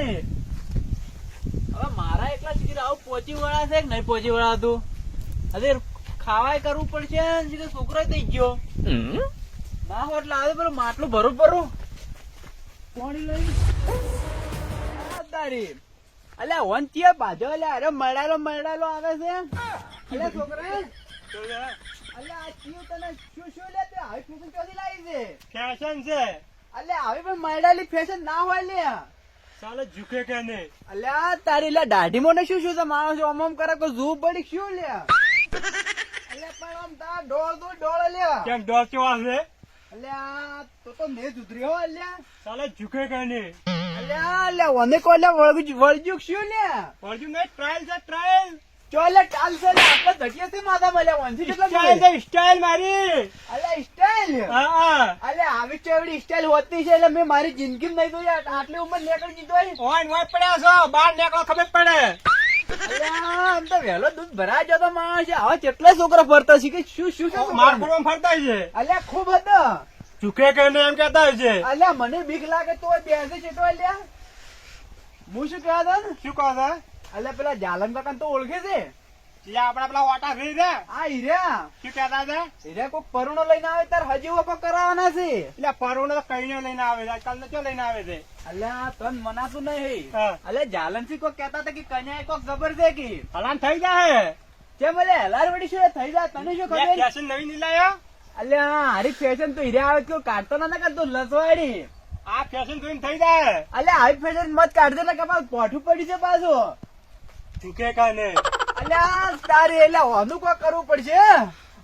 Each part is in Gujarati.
તો નહીં હવે મારા એકલા શીખી આવું પોચી વળા છે કે નહીં પહોંચી વળાતું અરે ખાવાય કરવું પડશે ને શીખે છોકરો થઈ ગયો. ના હોય એટલે આવે પેલું માટલું ભરું ભરું. પાણી લઈ. તારી. અલ્યા વન ચિયા બાજો અલ્યા અરે મળાલો મળાલો આવે છે. અલ્યા છોકરા. અલ્યા આ ચિયો તને શું શું લે? તે આવી ફેશન ચોથી લાવી છે. ફેશન છે. અલ્યા આવી પણ મળાલી ફેશન ના હોય લે સાલે ઝુકે કે ને અલ્યા તારી લે દાઢી મોને શું શું છે? માણસ ઓમ ઓમ કરે કોઈ ઝૂ પડી શું લે? અલ્યા પણ આમ તાર ડોળ તો ડોળ અલ્યા કેમ ડોર કેવા છે? અલ્યા તો તો મેં સુધરી હો અલ્યા. સાલે ઝુકે કે ને અલ્યા અલ્યા વને કો અલ્યા વળગી વળજ્યું શું લે? વળજુ મે ટ્રાયલ છે ટ્રાયલ ચો અલ્યા ચાલશે લે આપણે ઘટીએ છે માથા મળ્યા વનથી સ્ટાઈલ સ્ટાઇલ છે સ્ટાઈલ મારી. અલે સ્ટાઈલ હા અલે આવી ચેવડી સ્ટાઈલ હોતી છે એટલે મેં મારી જિંદગી નહીં જોઈ આટલી ઉંમર નીકળી હોય. ઓય ઓય પડ્યા છો બહાર નેકળો ખબર પડે. આમ તો વહેલો દૂધ ભરાય જતો માણસ છે. હવે કેટલા છોકરા ફરતા છે કે શું શું છે? માર પડવામાં ફરતા છે. અલ્યા ખૂબ હતો. ચૂકે કહીને એમ કહેતા હોય છે. અલ્યા મને બીક લાગે તો બેસે છે તો અલ્યા. હું શું કહેવા હતા ને શું કહો અલ્યા પેલા જાલમ કાકા તો ઓળખે છે? જે આપડા પેલા ઓટા ફરી છે આ હીર્યા શું કહેતા છે હીર્યા કોક પરુણો લઈને આવે તાર હજી વખો કરાવવાના છે? એટલે પરોને તો કઈને લઈને આવે છે? આજકાલ તો લઈને આવે છે? અલ્યા તન મનાતું નહીં. હા. અલ્યા જાલનથી કોક કહેતા હતા કે કન્યા કોક જબર છે કે? હલાન થઈ જાય કેમ હેલાર વળી શું થઈ જાય તને શું ખબર? ફેશન નવી નહીં લાયો? અલ્યા હારી ફેશન તો હીરા આવે કે કાઢતો ના કાઢતો લસવાડી? આ ફેશન જોઈને થઈ જાય અલ્યા આવી ફેશન મત કાઢતો ને કપાલ પોઠું પડી છે પાછું. ઝુકે કે અલ્યા તારે એટલે ઓનું કોઈ કરવું પડશે?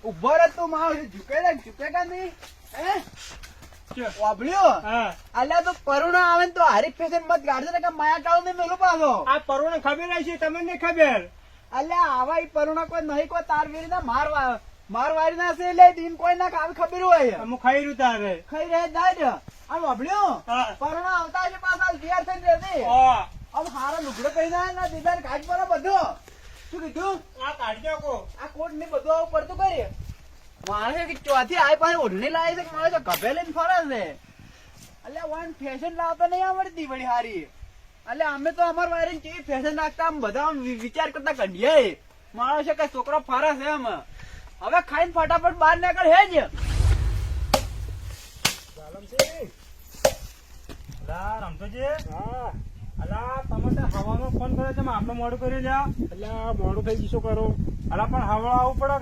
ઊભો રહે તું માણસ ઝુકે રે ઝુકે કા નહીં? હે? વાભળ્યો? અલ્યા તો પરુણા આવે તો હારી ફેશન મત કાઢજો ને કે માયા કાળું નહીં મેલું પાછો? આ પરોને ખબર હશે તમને નહીં ખબર? અલ્યા આવા પરુણા કોઈ નહીં કોઈ તાર વીરી ના મારવા માર ના છે એટલે દિન કોઈ ના કામ ખબર હોય. અમુક ખાઈ રહ્યું તારે. ખાઈ રહે દાદ આ વાભળ્યો? પરુણા આવતા છે પાછા તૈયાર થઈને રહેશે ઓ, આમ હારા લુગડો પહેરીને ના ને દીદાર પર બધો. શું કીધું? આ કાઢી નાખો. આ કોટ ને બધું આવું પડતું કરી. માણસે કે ચોથી આય પાસે ઓઢણી લાવી છે કે માણસે ગભે લઈને ફરે છે. અલ્યા વન ફેશન લાવતા નહીં આવડતી બડી હારી. અલ્યા અમે તો અમાર વાયરી કેવી ફેશન નાખતા આમ બધા વિચાર કરતા કઢીએ માણસે કે છોકરો ફરે છે એમ હવે ખાઈને ફટાફટ બહાર નીકળ હે જ. છે. રમતોજી? અલા, તમે તે હવાનો ફોન કર્યો છે, આપણે મોડું કરી લ્યા એટલે મોડું થઈ ગયું શું કરું અલા પણ હવળા આવવું પડે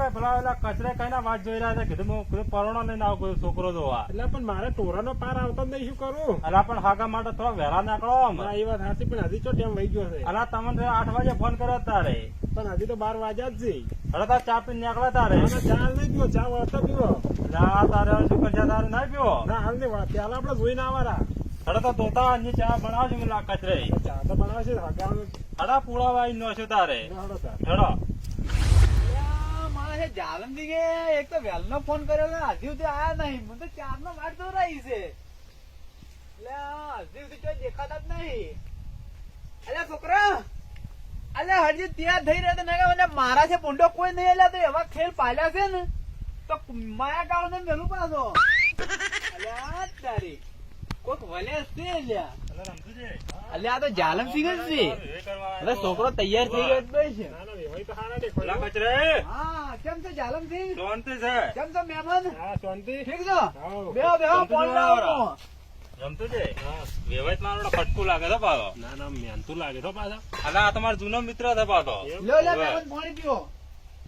કે કચરે કઈ વાત જોઈ રહ્યા છે? કીધું હું કીધું પરોણો લઈને આવું કોઈ છોકરો જોવા. એટલે પણ મારે ટોરાનો પાર આવતો નહીં શું કરું? અલા પણ હાગા માટે થોડા વહેલા નીકળો. ના એ વાત સાચી પણ હજી તો ટાઈમ વહી ગયો છે. અલા તમને આઠ વાગે ફોન કર્યો તારે. પણ હજી તો બાર વાગ્યા જ છે. હવે તાર ચા પીને નીકળે તારે. આનો ચા નહીં પીવો ચા વાળતો પીવો. તારે શું કરશે તારે ના પીવો? ના હાલ નહીં પેલા આપડે જોઈને આવવાના. હવે તો ધોતા ની ચા બનાવજો પેલા કચરે. ચા તો બનાવે છે નો તારે. ના. હેડો. માણસે જાલમથી કે? એક તો વહેલનો ફોન કર્યો ને હજી સુધી આયા નહીં. મને તો ચારનો વાટ દોરાઈ છે. અલ્યા, હજી સુધી કોઈ દેખાતા જ નહીં. અલ્યા છોકરા. અલ્યા હજી ત્યાં થઈ રહ્યા ને મને મારા છે પૂંડો કોઈ નહીં. એટલે તો એવા ખેલ પાલ્યા છે ને. તો માયા કાળ ને મેલું પાછો અલ્યા તારી. અલા, રમતુજી. આ તો જાલમ સિંહ જ છે. એ છોકરો તૈયાર થઈ ગયો છે ના ના વેવાઈ તો હારા ને પેલા કોઈ. કચરે હા કેમ છે જાલમ સિંહ? શાંતિ છે. કેમ છો મહેમાન? શાંતિ. ઠીક છો? બેહો બેહો ફોન લાવો રમતું છે? હા. મારો ખટકું લાગે તો પાછો. ના ના મહેનતું લાગે તો પાછા. અલા આ તમારો જૂનો મિત્ર છે પાછો? લો લે મહેમાન પાણી પીવો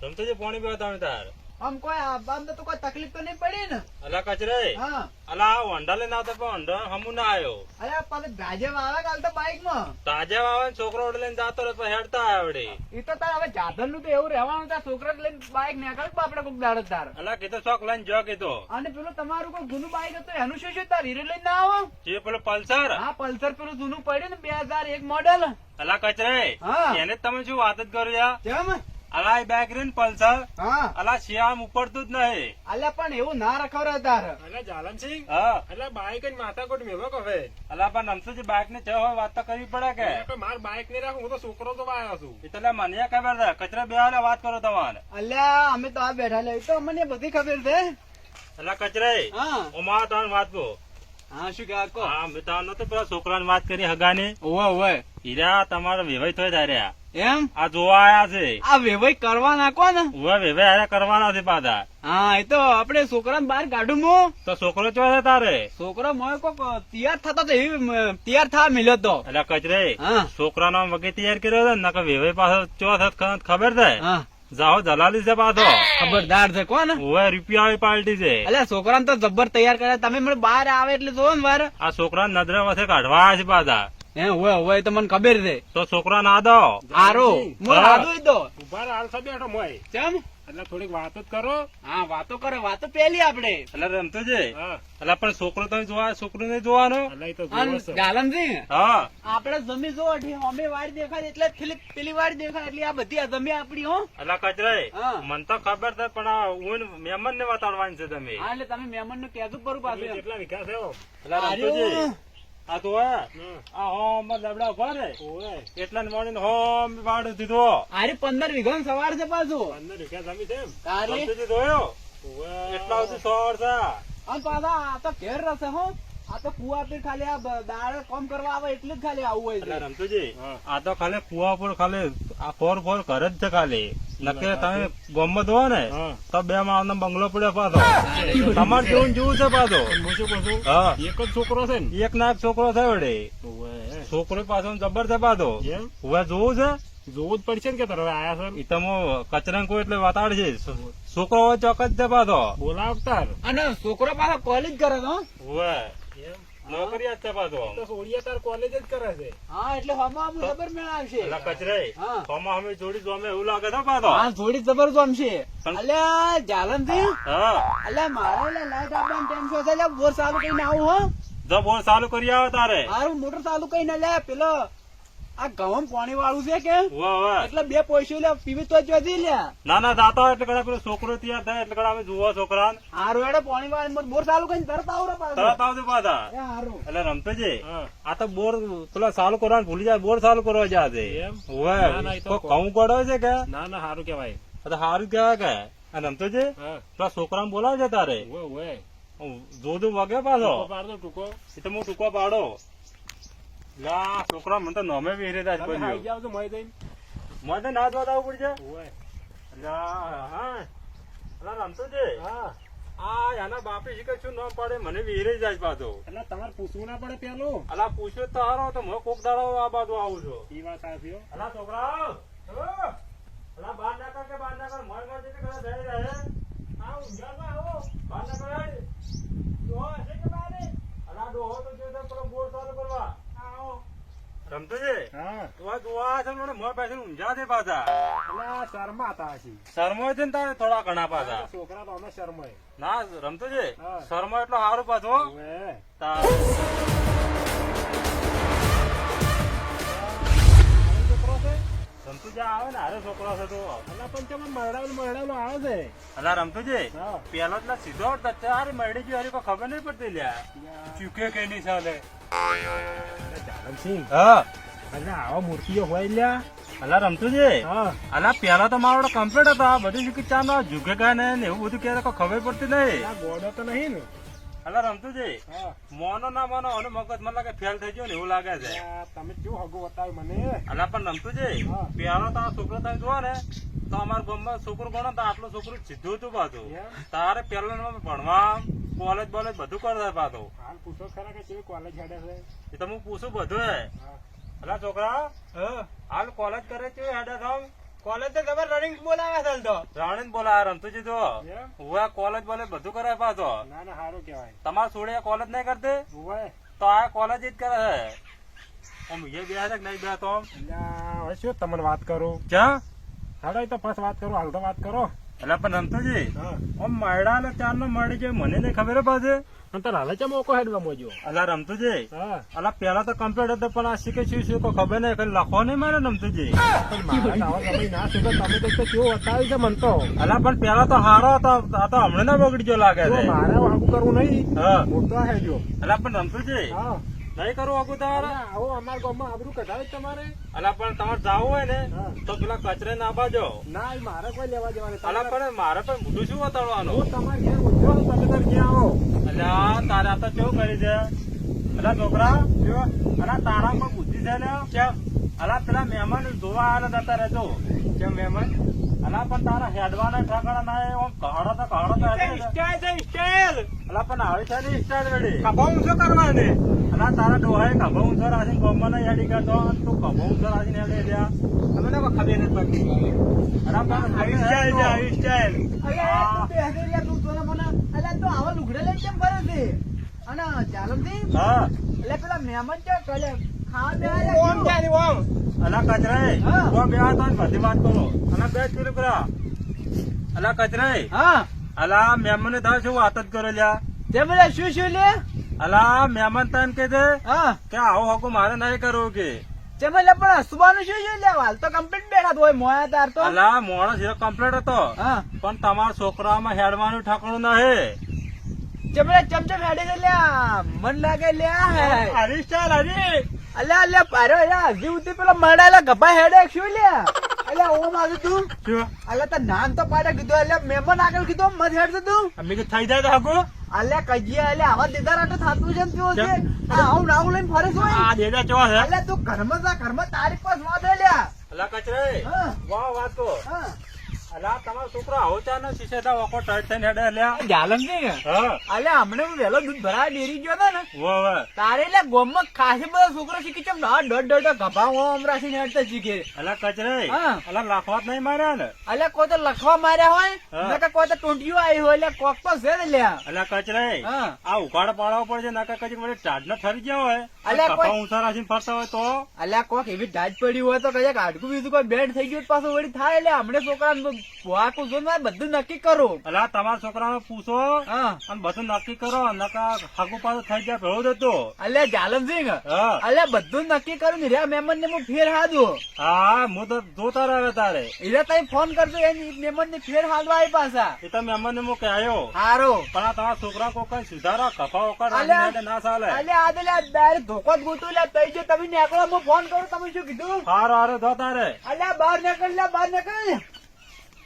જમતું છે? પાણી પીવા તમે તાર. આમ કોઈ આમ તો કોઈ તકલીફ તો નહીં પડી ને? અલા કચરે હા. અલા આ લઈને આવતા પણ વંડા હમું ના આવ્યો અરે પાછો ગાજે આવે કાલ તો બાઈકમાં તાજા વાવે છોકરો લઈને જાતો રહ્યો પછી હેડતા આવડે એ તો તાર હવે જાધનનું તો એવું રહેવાનું તાર છોકરા લઈને બાઈક નીકળ બાપડે કોક દાડે તાર? અલા કીધું શોખ લઈને જો કીધો. અને પેલું તમારું કોઈ જૂનું બાઈક હતું એનું શું શું તાર હીરો લઈને ના આવો? જે પેલો પલ્સર? હા પલ્સર પેલું જૂનું પડ્યું ને બે હજાર એક મોડેલ અલા કચરે હા. એને તમે શું વાત જ કરો યાર કેમ? અલા એ બેગ રે પલ્સર હા. અલા શિયામ ઉપડતું જ નહીં. અલ્યા પણ એવું ના રખવરે તાર. એટલે જાલમસિંહ હા. એટલે બાઈક જ માથાકોટ મેવો કહે અલા પણ નમસુજી બાઇક ને હોય વાત તો કરવી પડે કે? માર બાઈક ને રાખું હું તો છોકરો તો આવ્યો છું. એટલે મને ખબર છે. કચરા બે વાત કરો તમારે. અલ્યા અમે તો આ બેઠા લે. તો અમને બધી ખબર છે. એટલે કચરે હા. ઓમાં તાન વાત કહો હા શું કહેવા કહો હા મેં તો નતો પેલા છોકરાની વાત કરી હગાની. ઓવે ઓવે. હીરા તમારો વેવાઈ થયો ધાર્યા. એમ? આ જોવા આયા છે. આ વેવાઈ કરવા નાખો ને. હવે વેવાઈ આયા કરવાના છે પાછા. હા એ તો આપણે છોકરાને બહાર કાઢું મો. તો છોકરો ચો છે તારે? છોકરો મોય કોક તૈયાર થતો તો એવી તૈયાર થવા મિલ્યો તો. એટલે કચરે છોકરાનો વગી તૈયાર કર્યો છે ને વેવાઈ પાછો ચો છે ખબર છે? હા. જાઓ દલાલી છે પાછો. ખબરદાર છે કોણ? ઉવે રૂપિયા પાલટી પાર્ટી છે. એટલે છોકરાને તો જબ્બર તૈયાર કરે. તમે મને બહાર આવે એટલે જોવો ને વાર. આ છોકરા નજરે વસે કાઢવા છે પાછા. હે હોય હોય તો મને ખબર છે. તો છોકરા ના દો. હારો. હું. હા. રાધો ઊભા રહો, બેઠો મોય. ચમ? એટલે થોડીક વાતો જ કરો. હા વાતો કરે વાતો પેલી આપણે. એટલે રમતો છે. એટલે પણ છોકરો તમે જોવા છોકરો ને જોવાનો જોવો. ગાલનસિંહ હા. આપણે જમી જો અમે વાર દેખાય એટલે પેલી વાર વાડી દેખાય એટલે આ બધી આ જમી આપડી હો. એટલે કચરે. મને તો ખબર છે પણ હું મહેમાન ને વાતાડવાની છે તમે. હા એટલે તમે મહેમાનનું કહેતું પરું પાછું. કેટલા વીઘા એટલે રમતો છે. આ તો હે. આ હોમ લબડા ઊભા રે. એટલા ને મળીને હોમ વાડું દીધો. અરે પંદર વીઘા સવાર છે પાછું. પંદર વીઘા જમી છે? તારે? જોયો. એટલા સુધી સોળ છે. અને પાછા આ તો ઘેર રહેશે હો. આ તો કુવા પર ખાલી આ બ- દાડે કરવા આવે એટલે જ ખાલી આવું હોય છે. રમતુજી આ તો ખાલી કુવા પર ખાલી આ ફોર ફોર ઘર જ છે ખાલી. નકે તમે ગમત હો ને તો બે માણસ બંગલો પડ્યો પાછો. તમારે જેવું છે પાછો. હું શું કહું છું? એક જ છોકરો છે ને? એક ના એક છોકરો છે વડે છોકરો પાછો જબર છે પાછો. એમ? હવે જોવું છે? જોવું જ પડશે ને કે તારે હવે આયા છે એ કચરંકો કચરા કોઈ એટલે વાતાડ છે. છોકરો હવે ચોક જ છે પાછો. બોલાવતા અને છોકરો પાછો કોલેજ કરે તો હવે એમ? નોકરી છે પાછો. તો સોડિયા તાર કોલેજ જ કરે છે. હા એટલે હમણાં આમ જબર મેળાવશે. એટલે કચરે હા. ફોમાં અમે જોડી જોમે એવું લાગે છે પાછો. હા થોડી જબર જમશે. અલ્યા જાલનથી હા. અલ્યા મારે લે લાઈટ આપવાનું ટેન્શન છે. એટલે બોર ચાલુ કરીને આવું હો. જો બોલ ચાલુ કરી આવો તારે. મારું મોટર ચાલુ કરીને લે પેલો આ ઘઉં પાણી વાળું છે કે. એટલે બે પૈસા લે પીવી તો જોતી લે ના ના દાતા એટલે કડા પેલો છોકરો તૈયાર થાય એટલે કડા અમે જોવો છોકરા હારું એડે પાણી વાળી બોર ચાલુ કરીને તરત આવું તરત આવજો પાછા. હારું. એટલે રમતો છે આ તો બોર પેલા ચાલુ કરવા ભૂલી જાય બોર ચાલુ કરવા જાય તો કોઈ ઘઉં છે કે? ના ના સારું કેવાય તો સારું કેવાય કે. આ રમતો છે પેલા છોકરાને બોલાવે છે તારે જોજો વાગે પાછો. ટૂંકો પાડ ટૂંકો. એ તો હું ટૂંકો પાડો. લા છોકરા મને તો નમે વિહરે જાય તમે હાઈ જાવ તો મય દઈ મને તો ના જ બતાવવું પડશે ઓય. લા, હા. અલા રમતો જે હા. આ એના બાપે શીખે શું નામ પડે? મને વિહરે જાય પાછો. એટલે તમારે પૂછવું ના પડે પેલું? અલા પૂછ્યો તો હારો તો મો કોક દાડો આ બાજુ આવું છું. ઈ વાત સાચી અલા છોકરા અલા બાર ના કર કે બાર ના કર? મર મર જે કે ઘરે રહે. આવ તો આવો. બાર ના કર હેડ. ડોહો હશે કે બહાર એ? અલા ડોહો તો જો તો પેલો બોર ચાલુ કરવા આવો રમતો છે હા તો જોવા છે મને મોય પાસે ઊંઝા છે પાછા. એટલે આ શરમાતા હશે. શરમો છે ને તારે? થોડા ઘણા પાછા. છોકરા તો અમે શરમાય. ના રમતો છે. એટલો સારું પાછો. છે? છે છે? છે? ખબર નહીં પડતી લ્યા. ચૂકે કે નહીં ચાલે જાનમસિંહ હા. એટલે આવા મૂર્તિઓ હોય લ્યા. અલા રમતું અલા પેલા તો મારો કમ્પ્લીટ હતા. શીખી ચા ના એવું બધું ક્યારે ખબર પડતી નહીં. ગોડો તો નહીં ને. અલા મોનો ના મોનો અને મગજ મને લાગે ફેલ થઈ ગયો ને એવું લાગે છે. તમે કેવું હગું બતાવ્યું મને? અલા પણ રમતું છે હા. પેલો તો છોકરો તમે જોવો ને તો અમારા ગામમાં છોકરો ગણો તો આટલું છોકરું સીધું હતું પાછું. તારે પેલા ભણવા કોલેજ બોલેજ બધું કરતા પાછું. હાલ પૂછો ખરા કે કેવી કોલેજ હેડે છે? એ તો હું પૂછું બધું. અલા છોકરા હાલ કોલેજ કરે છે હેડા થમ કોલેજ તો તમે રનિંગ બોલાવે છે તો. રનિંગ બોલા રમતું તો. એમ? કોલેજ બોલે બધું કરે પાછો. ના ના સારું કેવાય તમારે સુડે કોલેજ નહીં કરતે? તો આ કોલેજ જ કરે છે. આમ એ બે છે કે નહીં બે તો? હવે શું તમને વાત કરું? ક્યાં? હાડો તો પાછ વાત કરું હાલ તો વાત કરો. એટલે પણ રમતું છે મળ્યા ચાર નો મળી છે મને નહીં ખબર પાછે. તાર હાલે ચમ ઓકો હેડવા મોજો અલા રમતું છે હા. અલા પેલા તો કમ્પ્યુટર હતો પણ આ શીખે શું શું ખબર નહીં કઈ લખો નહીં મારે રમતું છે પણ મારા તો આવા સમય ના શીખો તમે તો કેવું બતાવ્યું છે મન તો. અલા પણ પેલા તો હારો હતો આ તો હમણાં ના બગડી ગયો લાગે છે. મારે હાગું કરવું નહીં. હા. મોટો હેડ્યો. અલા પણ રમતું છે હા. નહીં કરવું હકું તમારે? આવો અમારા ગામમાં આબરું કઢાવે તમારે. અલા પણ તમારે જાવું હોય ને તો પેલા કચરે ના બાજો. ના મારે કોઈ લેવા જવાનું અલા પણ મારે પણ મોઢું શું બતાડવાનું હું તમારે ઘેર ઊંઘ્યો તમે તાર ઘેર આવો. અલ્યા તારે તો કેવું કરી છે? અલા છોકરા જો અલા તારા પણ બુદ્ધિ છે ને? કેમ? અલા પેલા મહેમાન જોવા આવેલા જતા રહેજો કેમ મહેમાન? અલા પણ તારા હેડવાના ના કહાડો તો કહાડો તો સ્ટાઇલ છે. સ્ટાઇલ અલા પણ આવી છે ને સ્ટાઇલ રેડી ખભા ઊંચો કરવાની. અલા તારા ડોહાએ ખભો ઊંચો રાખીને ગોમમાં નહીં હેડી કરતો અને તું ખભો ઊંચો રાખીને હેડે રહ્યા. તમને કોઈ ખબર નથી પડતી અલા પણ આવી સ્ટાઇલ છે? આવી હા. હા ઓમ ચાલી ઓમ? અલા કચરાઈ હા. બે હતો બધી વાત કરો. અલા બે ચૂરી કરા અલા કચરાઈ હા. અલા મહેમાન તારે શું વાત જ કરો લ્યા? તે બધા શું શું લે? અલા મહેમાન તને કે છે હા. કે આવો હકો મારે નહીં કરવું કે. તે મને પણ હસવાનું શું છે લે? હાલ તો કમ્પ્લીટ બેઠા તો હોય મોયા તાર તો. અલા મોણસ કમ્પ્લીટ હતો. હા. પણ તમારા છોકરામાં હેડવાનું ઠાકણું નહીં બધા ચમચમ હેડે છે લ્યા. મન લાગે લ્યા હે. હરી હરી. અલ્યા અલ્યા પારો અલ્યા હજી ઉતી પેલા મરડાયેલા ગભા હેડે શું લ્યા અલ્યા ઓમ આવ્યું તું? શું? અલ્યા તાર નામ તો પાડે કીધું અલ્યા મહેમાન આગળ કીધું મત હેડતું તું? અમે થઈ જાય તો હકો. અલ્યા કજીયા અલ્યા આવા દીદાર આટો થાતું છે ને છે? કેમ? આ આવું નાવું લઈને ફરે છે આ દેદા ચો છે અલ્યા તું ઘરમાં જા ઘરમાં તારી પાસ વાત લ્યા. વાહ વાત તો. હા. અલા તમારો છોકરો આવો ચા ને શીશે તા થઈને હેડે છે અલ્યા હમણે હું વહેલો દૂધ ભરાવા ડેરી ગયો ને. વો વે. તારે એટલે ગોમમાં ખાસી બધા છોકરો શીખી છે દોઢ દોઢ દોઢ ગભા ઓમ રાખીને હેડતા શીખે. અલા કચરાઈ હા. અલા લાખવાત નહીં માર્યા ને. અલ્યા કોઈ તો લખવા માર્યા હોય હા. નકર કોઈ તો ટૂંટિયું આવી હોય એટલે કોક તો છે ને લ્યા અલા કચરાઈ હા. આ ઉઘાડ પાડવા પડશે નકા કદી મને ટાઢ ના ઠરી ગયા હોય. અલ્યા કોઈ- ઊંચા રાખીને ફરતા હોય તો? અલ્યા કોક એવી ઢાજ પડી હોય તો કદાચ હાડકું બીજું કોઈ બેડ થઈ ગયું પાછું વળી થાય એટલે હમણે છોકરા ને બધું નક્કી કરું. અલા તમારા છોકરાને પૂછો અને બધું નક્કી કરો નકા હાગુ પાછું થઈ જાય ભેળો દેતો અલ્યા જાલમસિંહ હા. બધું નક્કી કરું ને રહ્યા મહેમાન ને હું ફેર હાદું હા હું તો જોતા રહે તારે. એટલે તઈ ફોન કરજો એની મહેમાન ને ફેર હાલવા આવી પાછા. એ તો મેમન ને હું આવ્યો હારો. પણ આ તમારા છોકરા કોઈ કઈ સુધારો કફા ઓકા ના ચાલે. અલ્યા આ પેલા ડાયરેક્ટ ધોકો જ ગોતું લે તઈ જો તમે નીકળો હું ફોન કરું તમે શું કીધું? હારો હારો જો તારે. અલ્યા બહાર નીકળ લે બહાર નીકળ.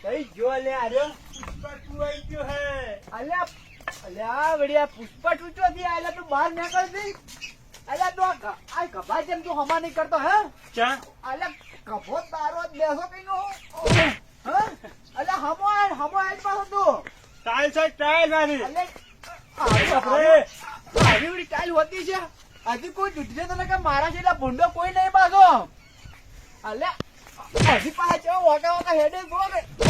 તઈ જો લે આર્યો પુષ્પા તું આઈ ગયો હે. અલ્યા અલ્યા વડિયા પુષ્પા તું ચોથી આયલા તું બહાર કર દી અલ્યા તું આ આ જેમ તું હમા નહીં કરતો હે? ચા? અલ્યા તારો જ બેસો કઈ હે? અલ્યા હમો આય હમો આય પાછો તું. છે મારી. અલ્યા આવી બાપરે. ટાઈલ હોતી છે. હજી કોઈ તૂટશે તો કે મારા જેટલા ભૂંડો કોઈ નહીં પાછો. અલ્યા હજી પાછા ચેવો વાકા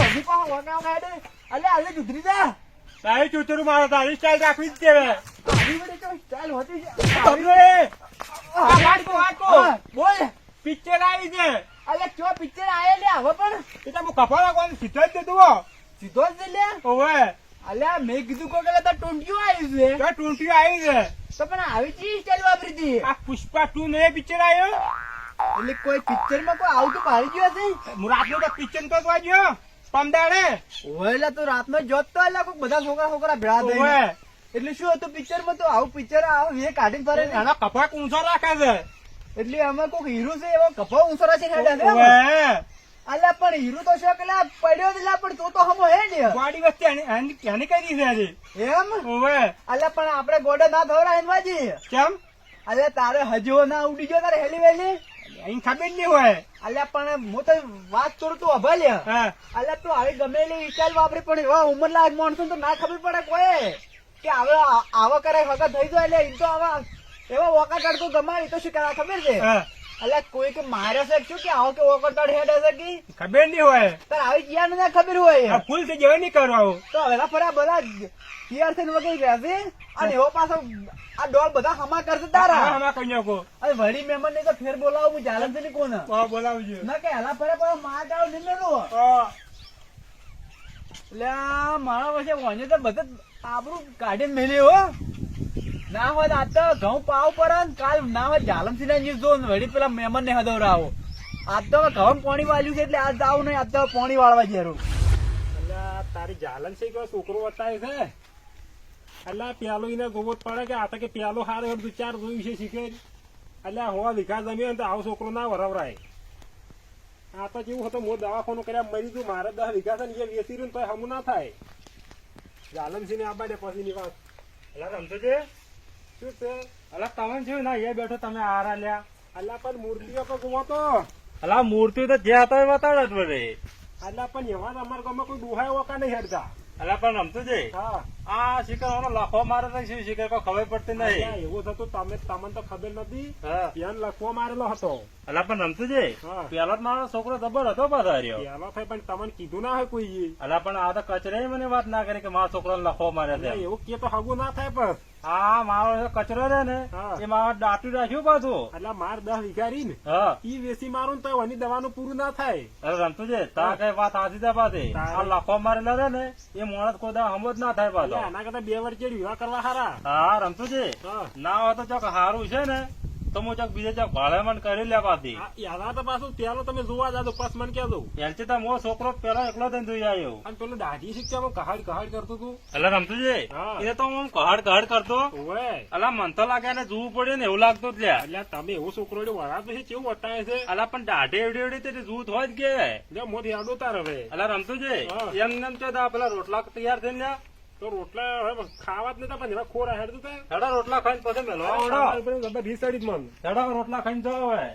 હજી પાછા વાકા વાકા હેડે તારી ચૂતરું મારો તારી સ્ટાઇલ રાખવી જ આવી સ્ટાઈલ. બોલ પિક્ચર આવી છે અલ્યા ચો પિક્ચર આયેલી હવે પણ એ તો સીધો જ દેતું સીધો લે ઓવે અલ્યા મેં કીધું કોઈ કદાચ તો આવી છે પણ આવી ચી સ્ટાઈલ આ પુષ્પા ટુ ને પિક્ચર આવ્યો એટલે કોઈ પિક્ચરમાં કોઈ આવું તો પાડી ગયો છે હું રાતનો તો પિક્ચર તો જોયો પમદાડે. એટલે તો રાતનો જોત તો એટલે કોઈ બધા છોકરા છોકરા ભેળા થઈ એટલે શું હતું પિક્ચરમાં તો આવું પિક્ચર આવું એ કાઢીને ફરે એના એનો કપા ઊંચો રાખે છે. એટલે આમાં કોઈક હીરો છે એવો કપા ઊંચો રાખે છે અલ્યા પણ હીરો તો છે કે પડ્યો જ લા પણ તો તો હમો હે ને. ગાડી એની- એની એની કઈ છે આજે એમ? ઓવે અલ્યા પણ આપણે ગોડા ના ધોરા એનવાજી કેમ? અલ્યા તારે હજુ ના ઉડી ગયો તારે હેલી વેલી? અહીં ખબર નહીં હોય. અલ્યા પણ હું તો વાત કરું તું અભાલ્યા હા. અલ્યા તું આવી એટલે વિચાર વાપરી પણ એવા ઉંમર લાયક માણસો તો ના ખબર પડે કોઈ. કે હવે આવા કરે વખત થઈ જાય એટલે એ તો આવા એવા વોકા કરતો ગમાવી તો શું કરવા ખબર છે? અલ્યા કોઈ કે મારે છે શું કે આવો કે વોકા તડ હેડ હશે કે? ખબર નહીં હોય. તાર આવી ગયા ને ખબર હોય. ફૂલ થઈ જવા નહીં કરવાનું તો હવે ફરા બધા તૈયાર થઈને વગર ગયા છે. અને એવો પાછો આ ડોલ બધા હમા કરશે તારા. હમા કઈ નાખો. અરે વળી મહેમાન ને તો ફેર બોલાવું હું જાલમ છે ને કોને? હા બોલાવજો ના કે હેલા ફરે પણ માં ગાવ નહીં લેલું હા. એટલે મારા વચ્ચે વાંચે તો બધે આબરું કાઢીને મેલી હો. ના હોય આ તો ઘઉં પાવ પર કાલ ના હોય જાલમ સિંહ ના જો વળી પેલા મહેમાન ને હદવરાવો. આજ તો ઘઉં પાણી વાળ્યું છે એટલે આજ જાવ નહીં આજ તો પાણી વાળવા જેરું. એટલે તારી જાલન છે કે છોકરો બતાવે છે? એટલે આ પેલો એને ગોબત પડે કે આ તો કે પેલો હારે હેડ વિચાર ચાર જોયું છે શીખે એટલે હોવા વિકાસ જમ્યો તો આવો છોકરો ના વરાવરાય. આ તો જેવું હતું મો દવાખાનું કર્યા મરી ગયું મારે દસ વિકાસ ને જે વેચી રહ્યું તો હમું ના થાય. જાલમસિંહ ને આબા ને પછી ની વાત. એટલે રમતો છે શું છે? એટલે તમે જોયું ના એ બેઠો તમે આરા લ્યા. એટલે પણ મૂર્તિઓ તો ગુમો તો. અલા મૂર્તિ તો જે હતા બતાડે જ બધે અલ્લા પણ એવા અમારા ગામમાં કોઈ દુહાય ઓકા નહીં હેડતા એટલે પણ રમતો છે હા. આ શિખર લખો મારે તો શું કોઈ ખબર પડતી નહીં. એવું થતું તમે તમને તો ખબર નથી પેન લખવા મારેલો હતો. અલા પણ રમતું છે? હા. જ મારો છોકરો જબર હતો પધાર્યો પેલો થાય પણ તમને કીધું ના હોય કોઈ. અલા પણ આ તો કચરે મને વાત ના કરી કે મારા છોકરો લખો મારે છે. એવું કે તો હગું ના થાય પણ. હા મારો કચરો છે ને એ મારો દાટું રાખ્યું પાછું. એટલે માર દસ વિચારી ને ઈ વેસી મારું ને તો એની દવાનું પૂરું ના થાય. અરે રમતું છે? તા કઈ વાત હાથી દે પાછી? આ લખો મારેલો છે ને એ મોણસ કોઈ દા હમજ ના થાય પાછો. એટલે આના કરતા બે વાર ચેડ વિવાહ કરવા હારા. હા રમતું ના હોય તો ચોક હારું છે ને તો હું ચોક બીજે ચોક ભાડે મને કરી લે યાદા તો પાછું પેલો તમે જોવા જાજો પાસ મને કહેજો. એલચી તો મો છોકરો પેલો એકલો થઈને જોઈ આવ્યો. અને પેલું દાઢી શીખ્યા કહાડ કહાડ કરતું તું? એટલે રમતુજી એ તો હું કહાડ કહાડ કરતો. અલા મન તો લાગે ને જોવું પડ્યું ને એવું લાગતું જ એટલે તમે એવું છોકરો વળાતો છે કેવું વટાય છે? અલા પણ દાઢી એવડી એવડી તે જૂથ હોય જ કે. મોથી આડો તાર હવે. અલા રમતું છે એમ એમ તો પેલા રોટલા તૈયાર થઈને લ્યા તો રોટલા ખાવા જ નતા પણ એવા હેડ તું હેડા રોટલા ખાઈને પછી મેલો. હેડા. રોટલા ખાઈને જાવ હવે.